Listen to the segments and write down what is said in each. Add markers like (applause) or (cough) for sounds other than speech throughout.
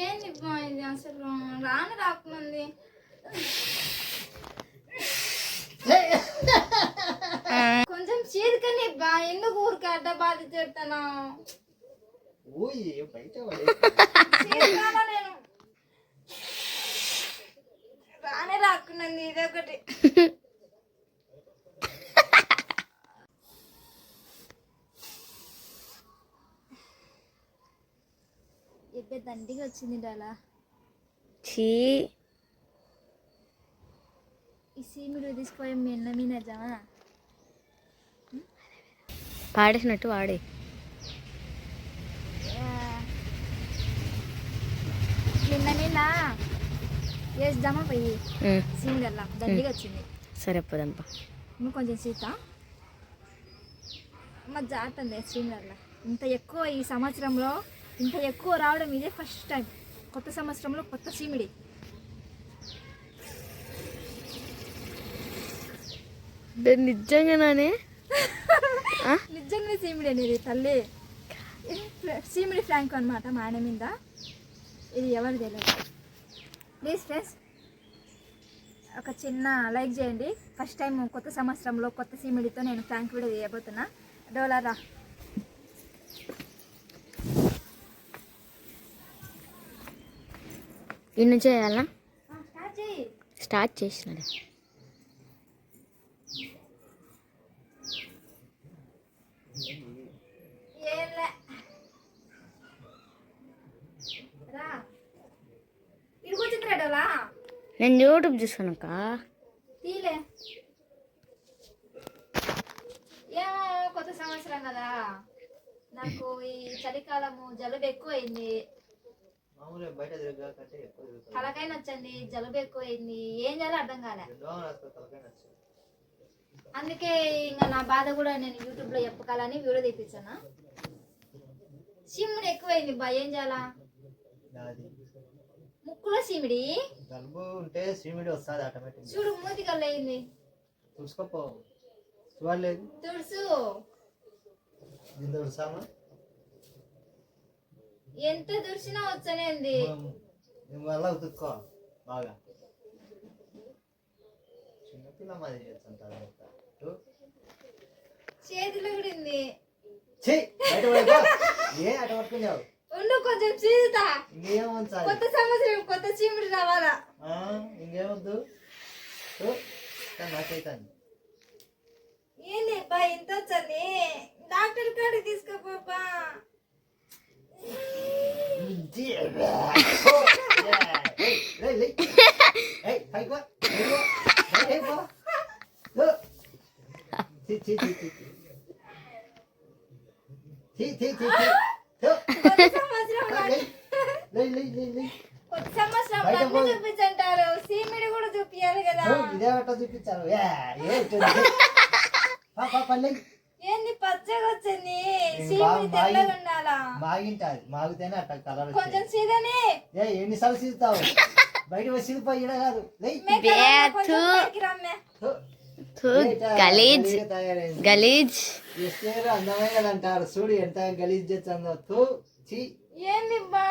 ఏంటి ఇది అసలు రాను రాకముంది కొంచెం చీరకని బా ఎందుకు ఊరికి అడ్డ బాధ చేస్తాను నేను రానే రాకున్నది ఇదొకటి. దండిగా వచ్చింది డాలా. చీ. ఈ సీమిడు తీసుకుపోయి మెన్న మీద జమా. పాడేసినట్టు వాడే. నిన్న నిన్న వేద్దామా పోయి. సీమిడల్లా దండిగా వచ్చింది. సరే పోదాంపా నువ్వు కొంచెం సీత. మా జాతుంది సీమిడల్లా. ఇంత ఎక్కువ ఈ సంవత్సరంలో ఇంత ఎక్కువ రావడం ఇదే ఫస్ట్ టైం కొత్త సంవత్సరంలో కొత్త సీమిడి నిజంగానే? (laughs) నిజంగా సీమిడి అనేది తల్లి. సీమిడి ఫ్రాంక్ అనమాట మా ఆయన మీద. ఇది ఎవరు తెలియదు ప్లీజ్ ఫ్రెండ్స్ ఒక చిన్న లైక్ చేయండి. ఫస్ట్ టైం కొత్త సంవత్సరంలో కొత్త సీమిడితో నేను ఫ్రాంక్ వీడియో చేయబోతున్నా డోలా ఈ నుంచి చేయాలా? స్టార్ట్ చేసిన. చేసినాడు నేను యూట్యూబ్ చూసానక్క ఏమో కొత్త సంవత్సరం కదా. నాకు ఈ చలికాలము జలుబు ఎక్కువైంది. తలకాయ నచ్చండి జలుబు ఎక్కువైంది ఏం చేయాలో అర్థం కాలే. అందుకే ఇంకా నా బాధ కూడా నేను యూట్యూబ్లో చెప్పకాలని వీడియో తీపించాను సిమ్ముడు ఎక్కువైంది బా ఏం చేయాలా? ముక్కులో సిమిడి జలుబు ఉంటే సీమిడి వస్తుంది ఆటోమేటిక్ చూడు మూతి కళ్ళయింది. చూసుకోపో. చూడలేదు. తుడుసు. తుడుసామా? ఎంత తుడిచినా వచ్చనేంది? నువ్వు వల్ల ఉతుక్కో బాగా. చిన్నపిల్ల మాది చేస్తుంటారు చేతిలో కూడా ఉంది. ఛీ బయట పడిపో. ఏ అటు పట్టుకున్నావు ఉండు కొంచెం చీదుతా కొత్త సంవత్సరం కొత్త చీముడు రావాలా? ఇంకేమొద్దు ఏంది వచ్చని డాక్టర్ కాడికి తీసుకోపోపా కొత్త సంవత్సరం కొత్త సంవత్సరం బయట అన్ని పో. చూపించంటారు సీమిడి కూడా చూపియాలి కదా ఇదే అట్ట చూపించారు ఏంది పచ్చగా వచ్చింది? మాగింటాది మాగితేనే అట్ట కలర్ కొంచెం సీదని. ఏ ఎన్నిసార్లు సీతావు బయట సీదిపో ఈడ కాదు. గలీజ్. గలీజ్ అందమైనది అంటారు చూడు ఎంత గలీజ్ చేస్తుందో. తూ చీ. ఏంది బా?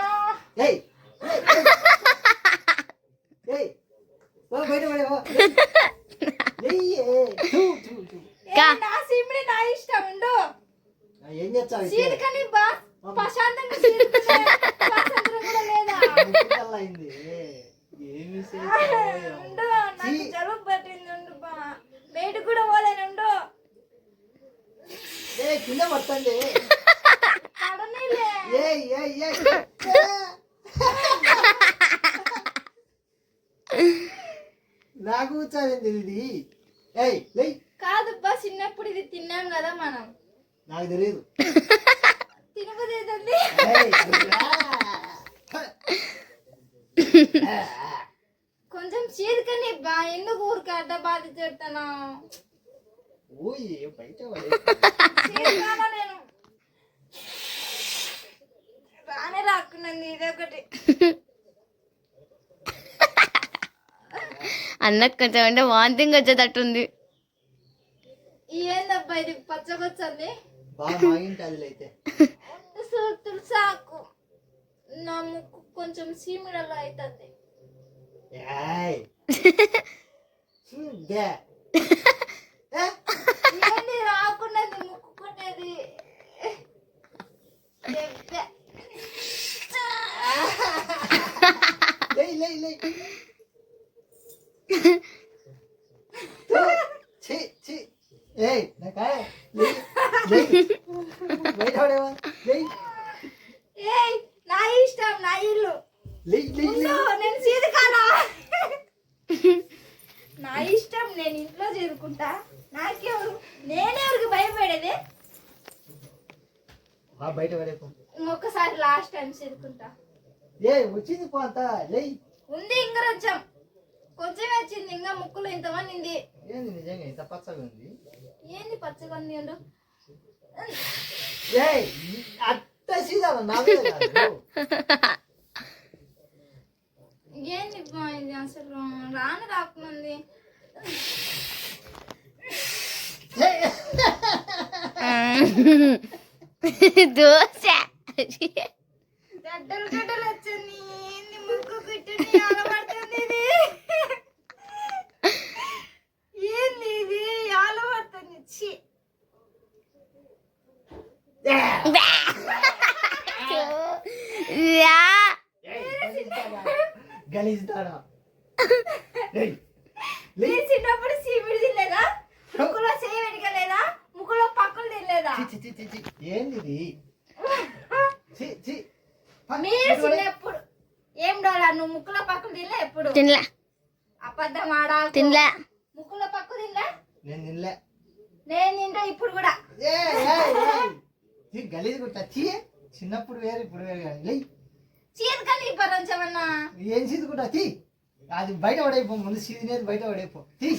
ఏయ్ ఏయ్ ఓ బయట పడే ఓ ఏయ్ ఏ, తూ, తూ, తూ. కా. ఏంది నా సీమిడి నా ఇష్టం ఉండు ఆ, ఏం చేస్తావు అయితే? సీదికని బా ప్రశాంతంగా సీదుకునే స్వాతంత్రం కూడా లేదా ముక్కుకల్లా అయింది ఏ, ఏమి చేస్తావో ఉండు ఏమో. నాకు చీ. జలుబు పట్టింది ఉండు బా బయటకు కూడా పోలేను ఉండు ఏ కింద పడుతుంది పడనీలే ఏయ్ ఏయ్ ఏయ్ నాకు కూర్చోలేదు ఇది ఏయ్ లేయ్. కాదు బా చిన్నప్పుడు ఇది తిన్నాం కదా మనం. నాకు తెలియదు తినబోతుంది ఏయ్, కొంచెం చీరకని బా ఎందుకు ఊరికే అడ్డ బాధ చేస్తాను ఓయ్ బయట నేను? రానే రాకున్నది ఇదొకటి అన్నకు కొంచెం అంటే వాంతింగ్ వచ్చేటట్టుంది. ఏందబ్బా ఇది తులసాకు నా ముక్కు కొంచెం సీమిడలో అవుతుంది ఏయ్. (laughs) చూడ్డా (laughs) ఏ? ఏంది రాకున్నది ముక్కుకునేది దెబ్బ. లేయ్ లేయ్ లేయ్తో, ఛీ ఛీ ఏయ్ నాకా లేయ్ లేయ్ బయట పడేవా లేయ్ ఏయ్ నా ఇష్టం నా ఇల్లు లేయ్ లేయ్ ఉండు, లేయ్ నేను సీదకాలా నా ఇష్టం నేను ఇంట్లో చేరుకుంటా నాకెవరు? నేనెవరికి భయపడేది? బయట ఇంకొకసారి లాస్ట్ టైం చేరుకుంటా. ఏ వచ్చింది లేయ్. ఉంది ఇంకా కొంచెం కొంచెం వచ్చింది ఇంకా ముక్కులు ఇంతమంది ఉంది. ఏంది నిజంగా ఇంత పచ్చగా ఉంది? ఏంది పచ్చగా ఉంది ఉండు. ఏయ్ అట్ట సీదా నా. ఏంది అసలు? రాను రాకముంది ఏయ్. (laughs) దోశ. గడ్డలు గడ్డలు వచ్చింది ఏంది ముక్కు ఏంది ఇది? (laughs) లే. నేను చిన్నప్పుడు సీమిడి తినలేదా? ముక్కులో తినలేదా చి చి చి చి ఏంది ఇది చి చి మీరు. చిన్నప్పుడు ఏం డోలా నువ్వు ముక్కులో పక్కలు తినలే ఎప్పుడు? తినలే. అబద్ధం ఆడా తినలే. ముక్కులో పక్కు తినలే? నేను నిల్లే నేను తింటా ఇప్పుడు కూడా. గలీజ్ కొట్టా చి చిన్నప్పుడు వేరు ఇప్పుడు వేరు కానీ. లే. చీతకని పరంచమన్నా ఏం సీది కూడా తీ అది బయట పడైపో ముందు సీది అనేది బయట పడైపో తీ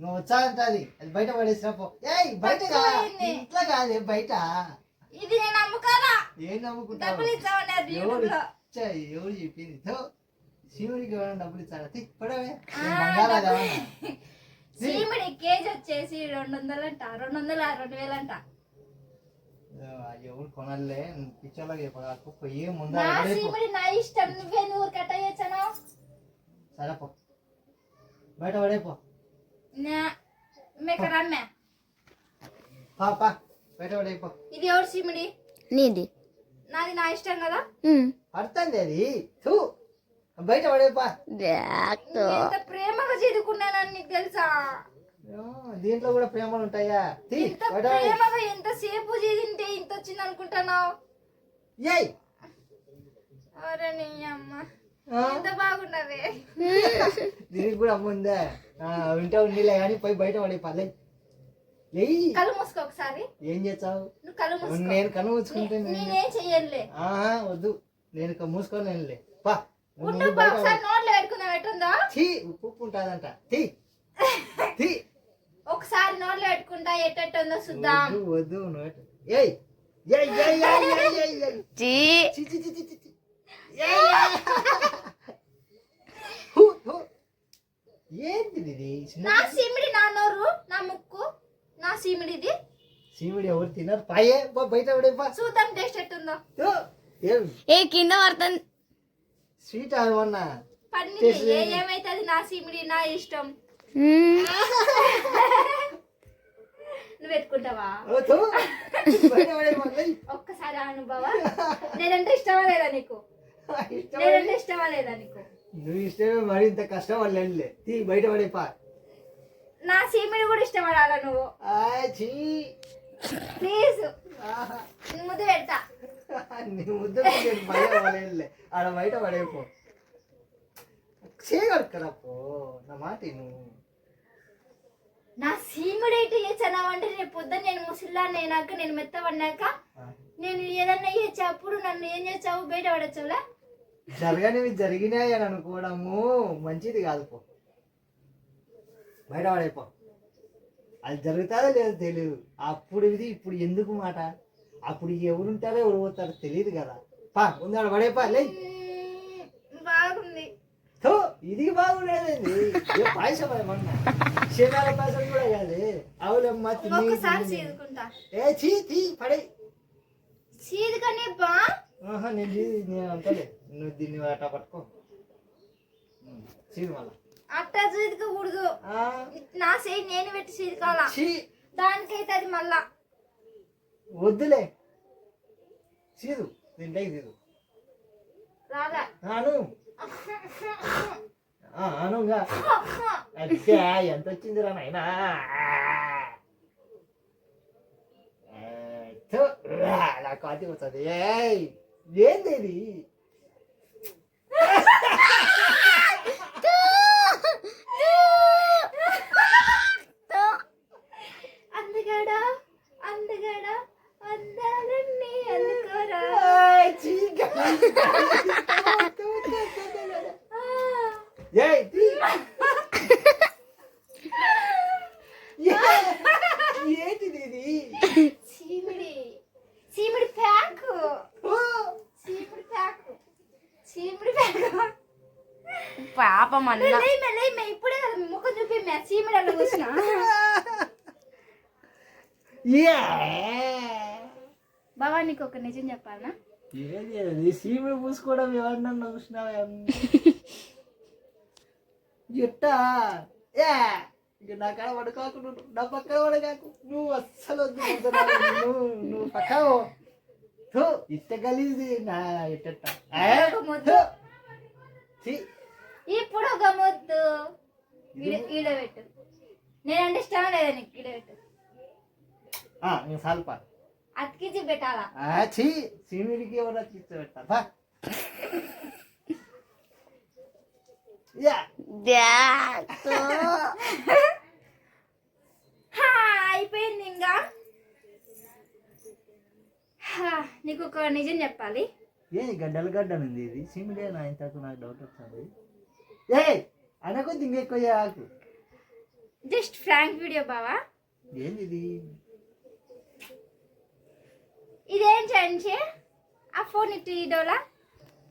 నువ్వు వచ్చాదంట అది. అది బయట పడేసినా పో. ఏయ్ బయట. ఇంట్లో కాదు బయట. ఇది నేను ఏం నమ్ముకుంటావు? డబ్బులు ఎవరు చెప్పింది? శివుడికి ఎవరైనా డబ్బులు ఇచ్చారా తీ పడవే. ఆ, బంగారా? సీమిడి (laughs) కేజీ వచ్చేసి రెండు వందలు అంట రెండు వందల రెండు వేలు అంట ఎవరు కొనాలే? పిచ్చోళ్ళకి చెప్పగాకు పోయి ముందు నా ఇష్టం. నువ్వే నువ్వు కట్ట చేయొచ్చాను సరే పో. బయట పడైపో ఇది ఎవరు సీమిడి? నీది. నాది నా ఇష్టం కదా. పడుతుంది బయట పడైపా ప్రేమగా చదువుకున్నానని నీకు తెలుసా? దీంట్లో కూడా ప్రేమలు ఉంటాయా. ప్రేమగా ఎంత సేపు చదివింటే ఇంత వచ్చింది అనుకుంటున్నావు ఏయ్. అరే నీ అమ్మ. బాగున్నవే దీనికి కూడా అమ్మ ఉందా? వింటా ఉండిలే కానీ పోయి బయట పడైపా లే లేయ్. కళ్ళు మూసుకో ఒకసారి. ఏం చేస్తావు? నువ్వు కళ్ళు మూసుకో. నేను కన్ను ముచ్చుకుంటే నే- నేను ఆహా, వద్దు. నేను మూసుకొని వెళ్ళలే పా. ఉండు ముందు పా, ఒకసారి నోట్లో పెట్టుకుందాం ఎట్టుందో. ఛీ ఉప్పు ఉప్పు ఉంటుందంట. తీ తీ ఒకసారి నోట్లో పెట్టుకుంటా ఎట్టెట్టుందో చూద్దాం. వద్దు ఏయ్. ఏయ్ ఏయ్ ఏయ్ ఇది? నా సీమిడి నా నోరు నా ముక్కు నా సీమిడిది. శివుడు ఎవరు తిన్నారు? పాయే పో బయట పడే పా చూద్దాం టేస్ట్ ఎట్టుందో. ఏం ఏ కింద పడుతుంది స్వీట్ ఏమన్నా పన్నీర్ ఏ ఏమైతే అది నా సీమిడి నా ఇష్టం. నువ్వు పెట్టుకుంటావా. ఒక్కసారి అనుభవ. నేనంటే ఇష్టమా లేదా నీకు? నేనంటే ఇష్టమా లేదా నీకు? నువ్వు ఇష్టమే మరి ఇంత కష్టం తీ బయట పడే పా. నా సీమిడి కూడా ఇష్టపడాలా నువ్వు? ప్లీజ్. ముద్దు పెడతా. నీ ముద్ద ఆడ బయట పడేపో పో. నా మాట నువ్వు నా సీముడు ఏంటి చేసానావంటే రేపు పొద్దున్న నేను ముసిల్లా నేనాక నేను మెత్తబడినాక నేను ఏదన్నా చేసా అప్పుడు నన్ను ఏం చేసావు బయట పడచ్చావులా? జరగనివి జరిగినాయి అని అనుకోవడము మంచిది కాదు పో. బయట పడైపో అది జరుగుతుందో లేదో తెలియదు అప్పుడు ఇది ఇప్పుడు ఎందుకు మాట? అప్పుడు ఎవరుంటారో ఎవరు పోతారో తెలియదు కదా. పా ఉందాడు పడేపా లే. బాగుంది. ఇది బాగుండేదండి ఏ పాయసం ఏమన్నా శనాల పాయసం కూడా కాదు. అవులమ్మా ఏ చీ తీ పడే చీది కానీ బా. ఆహా నేను నేను అంతలే నువ్వు దీన్ని అట్టా పట్టుకో. చీదు మళ్ళా. అట్టా చీదుకోకూడదు ఆ, నా చేయి నేను పెట్టి చీదుకోవాలా దానికైతే అది మళ్ళా. వద్దులే. చీదు దీంట్లోకి చీదు రాదా? అను అనుగా ఎంత నాయనా? థు, రా, నా కాతి వస్తుంది. ఏంది ఇది అందగాడా అందగాడా అందాలన్నీ అందుకోరా ఏయ్, చీ, గాలి. థు, థు, థు, థు, థు. ఆ. ఏయ్, తీ. ఏ- ఏంటిది ఇది చీమిడి చీమిడి ప్యాకు ఓ, చీమిడి ప్యాకు చీమిడి ప్యాకు పాపం అన్న లేమే లేమే ఇప్పుడే కదా మీ ముఖం చూపి మే చీమిడి అన్న కూర్చున్నా. (laughs) ఏ. బాబా నీకు ఒక నిజం చెప్పాలనా? సీముడు పూసుకోవడం ఎవరినన్నా చూసినావా? ఎట్టా? నా కాడ పడుకోకు నువ్వు నా పక్కన పడకాకు. నువ్వు అస్సలు వద్దు. నువ్వు నువ్వు పక్కవు థూ ఇట్ట గలీది నా ముద్దు. ఇప్పుడు ఒక ముద్దు. ఈడ- ఈడ పెట్టు నేనంటే ఇష్టం లేదా నీకు ఈడ పెట్టు నేను సాల్పా అతికించి పెట్టాలా? చీ సీముడికి ఎవరు అతికిస్తే పెట్టా యా. బ్యాక్తో హా, అయిపోయింది ఇంకా. హా, నీకు ఒక నిజం చెప్పాలి. ఏ గడ్డలు గడ్డలు ఉంది ఇది? సిమిడేనా ఇంతకు నాకు డౌట్ వచ్చింది. ఏ అనకొద్ది ఇంకెక్కువ ఆకు. జస్ట్ ఫ్రాంక్ వీడియో బావా? ఏంది ఇది ఇదేం చేయించి? ఆ ఫోన్ ఇటు ఈ డోలా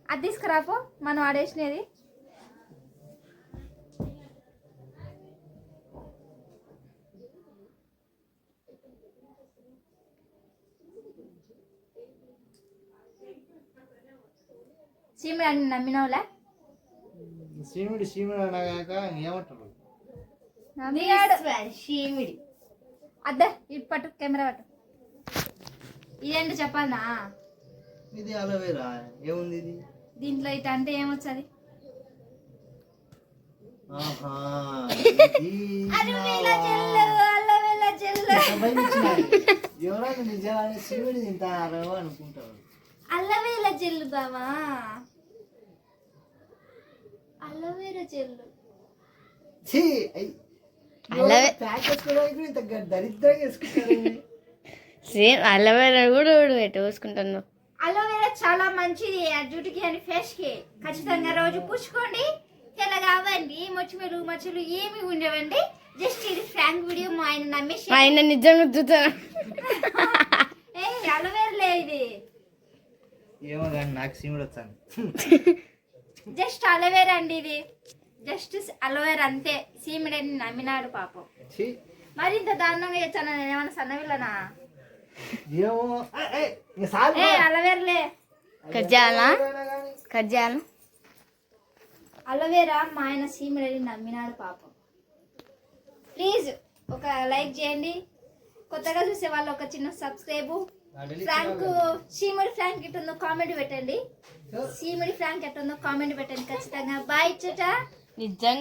అది తీసుకురాపో మనం ఆడేసినది. సీమరాన్ని నమ్మినవులే సీమిడి సీమిడి అనగాక ఏమంటారు? షీమిడి అద్దా ఇటు పట్టు కెమెరా పట్టు. ఇదేంటి చెప్పాలనా? ఇది అలవేరా ఏముంది ఇది? దీంట్లో ఇటు అంటే ఏమొచ్చది? ఆహా అల్లవేల జల్లు అల్లవేల జల్లు. ఎవరైనా నిజంగా సీమిడి తింటారో అనుకుంటారు. అల్లవేల జల్లు బావా అల్లవేల జల్లు ఛీ అయ్ అలవే- ప్యాక్ చేసుకోవడానికి కూడా ఇంత గ- దరిద్రంగా వేసుకుంటారు సేమ్ అలవేరా కూడా పెట్టు అలోవెరా చాలా మంచిది ఆ జుట్టుకి అని ఫేస్కి ఖచ్చితంగా రోజు పుచ్చుకోండి తెల్లగా అవ్వండి మొచ్చిమలు మచ్చలు ఏమి ఉండవండి. జస్ట్ ఇది ఫ్రాంక్ వీడియో మా ఆయన నమ్మేసి ఆయన నిజంగా చూస్తాను ఏ అలోవెరా ఇది. ఏమో కానీ నాకు సీమిడి వచ్చాను. (laughs) జస్ట్ అలోవేరా అండి ఇది. జస్ట్ అలోవేరా అంతే. సీమిడని నమ్మినాడు పాపం. ఛీ. మరి ఇంత దారుణంగా చేస్తాను నేను. ఏమన్నా సన్నవిల్లనా అలోవేరలే. కట్ చేయాలా అలోవేరా మా ఆయన సీమిడని నమ్మినాడు పాపం. ప్లీజ్ ఒక లైక్ చేయండి. కొత్తగా చూసే వాళ్ళు ఒక చిన్న సబ్స్క్రైబ్. ఫ్రాంక్ చేయాలి. సీమిడి ఫ్రాంక్ ఎట్టుందో కామెంట్ పెట్టండి. సీమిడి ఫ్రాంక్ ఎట్టుందో కామెంట్ పెట్టండి ఖచ్చితంగా. బాయ్ ఇచ్చట నిజంగా